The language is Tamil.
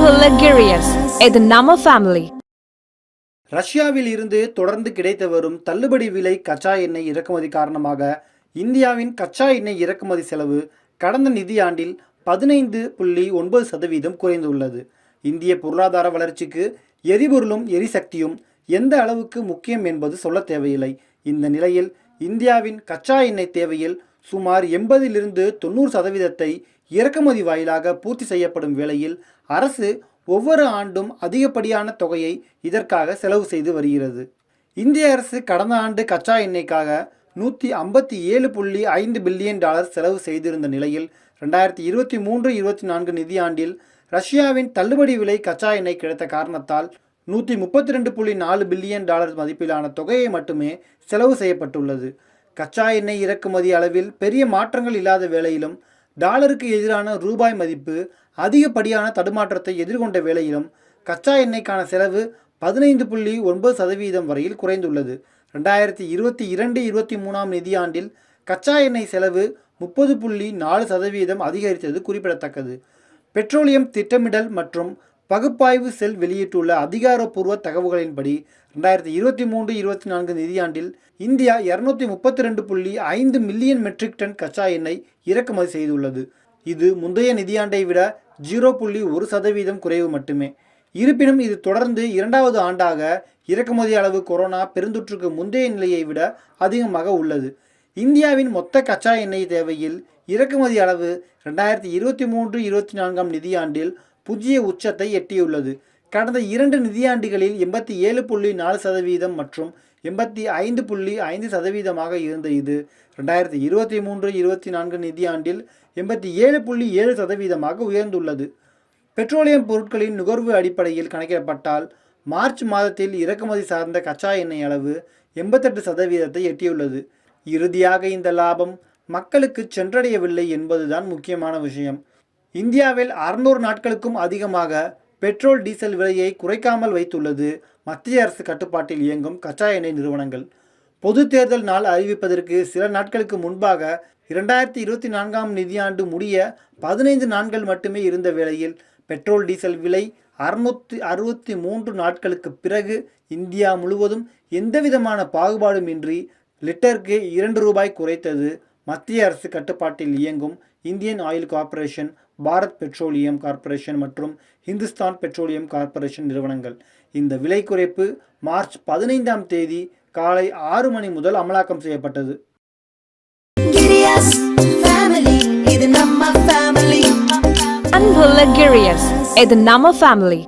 இது நம்ம ஃபேமிலி ரஷ்யாவில் இருந்து தொடர்ந்து கிடைத்து வரும் தள்ளுபடி விலை கச்சா எண்ணெய் இறக்குமதி காரணமாக இந்தியாவின் கச்சா எண்ணெய் இறக்குமதி செலவு கடந்த நிதியாண்டில் பதினைந்து புள்ளி ஒன்பது சதவீதம் குறைந்துள்ளது. இந்திய பொருளாதார வளர்ச்சிக்கு எரிபொருளும் எரிசக்தியும் எந்த அளவுக்கு முக்கியம் என்பது சொல்ல தேவையில்லை. இந்த நிலையில் இந்தியாவின் கச்சா எண்ணெய் தேவையில் சுமார் எண்பதிலிருந்து தொண்ணூறு சதவீதத்தை இறக்குமதி வாயிலாக பூர்த்தி செய்யப்படும் வேளையில் அரசு ஒவ்வொரு ஆண்டும் அதிகப்படியான தொகையை இதற்காக செலவு செய்து வருகிறது. இந்திய அரசு கடந்த ஆண்டு கச்சா எண்ணெய்க்காக நூற்றி ஐம்பத்தி ஏழு புள்ளி ஐந்து பில்லியன் டாலர் செலவு செய்திருந்த நிலையில் ரெண்டாயிரத்தி இருபத்தி மூன்று இருபத்தி நான்கு நிதியாண்டில் ரஷ்யாவின் தள்ளுபடி விலை கச்சா எண்ணெய் கிடைத்த காரணத்தால் நூற்றி முப்பத்தி ரெண்டு புள்ளி நாலு பில்லியன் டாலர் மதிப்பிலான தொகையை மட்டுமே செலவு செய்யப்பட்டுள்ளது. கச்சா எண்ணெய் இறக்குமதி அளவில் பெரிய மாற்றங்கள் இல்லாத வேளையிலும் டாலருக்கு எதிரான ரூபாய் மதிப்பு அதிகப்படியான தடுமாற்றத்தை எதிர்கொண்ட வேளையிலும் கச்சா எண்ணெய்க்கான செலவு பதினைந்து புள்ளி ஒன்பது சதவீதம் வரையில் குறைந்துள்ளது. ரெண்டாயிரத்தி இருபத்தி இரண்டு இருபத்தி மூணாம் நிதியாண்டில் கச்சா எண்ணெய் செலவு முப்பது புள்ளி நாலு சதவீதம் அதிகரித்தது குறிப்பிடத்தக்கது. பெட்ரோலியம் திட்டமிடல் மற்றும் பகுப்பாய்வு செல் வெளியிட்டுள்ள அதிகாரப்பூர்வ தகவல்களின்படி ரெண்டாயிரத்தி இருபத்தி மூன்று இருபத்தி நான்கு நிதியாண்டில் இந்தியா இரநூத்தி முப்பத்தி ரெண்டு புள்ளி ஐந்து மில்லியன் மெட்ரிக் டன் கச்சா எண்ணெய் இறக்குமதி செய்துள்ளது. இது முந்தைய நிதியாண்டை விட ஜீரோ புள்ளி ஒரு சதவீதம் குறைவு மட்டுமே. இருப்பினும் இது தொடர்ந்து இரண்டாவது ஆண்டாக இறக்குமதி அளவு கொரோனா பெருந்தொற்றுக்கு முந்தைய நிலையை விட அதிகமாக உள்ளது. இந்தியாவின் மொத்த கச்சா எண்ணெய் தேவையில் இறக்குமதி அளவு ரெண்டாயிரத்தி இருபத்தி மூன்று இருபத்தி நான்காம் நிதியாண்டில் புதிய உச்சத்தை எட்டியுள்ளது. கடந்த இரண்டு நிதியாண்டுகளில் எண்பத்தி ஏழு புள்ளி நாலு சதவீதம் மற்றும் எண்பத்தி ஐந்து புள்ளி ஐந்து சதவீதமாக இருந்த இது ரெண்டாயிரத்தி இருபத்தி மூன்று இருபத்தி நான்கு நிதியாண்டில் எண்பத்தி ஏழு புள்ளி ஏழு சதவீதமாக உயர்ந்துள்ளது. பெட்ரோலியம் பொருட்களின் நுகர்வு அடிப்படையில் கணக்கிடப்பட்டால் மார்ச் மாதத்தில் இறக்குமதி சார்ந்த கச்சா எண்ணெய் அளவு எண்பத்தெட்டு சதவீதத்தை எட்டியுள்ளது. இறுதியாக இந்த லாபம் மக்களுக்கு சென்றடையவில்லை என்பதுதான் முக்கியமான விஷயம். இந்தியாவில் அறுநூறு நாட்களுக்கும் அதிகமாக பெட்ரோல் டீசல் விலையை குறைக்காமல் வைத்துள்ளது மத்திய அரசு கட்டுப்பாட்டில் இயங்கும் கச்சா எண்ணெய் நிறுவனங்கள். பொது தேர்தல் நாள் அறிவிப்பதற்கு சில நாட்களுக்கு முன்பாக இரண்டாயிரத்தி இருபத்தி நான்காம் நிதியாண்டு முடிய பதினைந்து நாட்கள் மட்டுமே இருந்த வேளையில் பெட்ரோல் டீசல் விலை அறுநூத்தி அறுபத்தி மூன்று நாட்களுக்கு பிறகு இந்தியா முழுவதும் எந்தவிதமான பாகுபாடுமின்றி லிட்டருக்கு இரண்டு ரூபாய் குறைத்தது. மத்திய அரசு கட்டுப்பாட்டில் இயங்கும் Indian oil corporation Bharat petroleum corporation மற்றும் ஹிந்துஸ்தான் பெட்ரோலியம் கார்ப்பரேஷன் நிறுவனங்கள். இந்த விலை குறைப்பு மார்ச் பதினைந்தாம் தேதி காலை ஆறு மணி முதல் அமலாக்கம் செய்யப்பட்டது. கிரியாஸ் ஃபேமிலி இது நம்ம ஃபேமிலி அன்புள்ள கிரியஸ் இது நம்ம ஃபேமிலி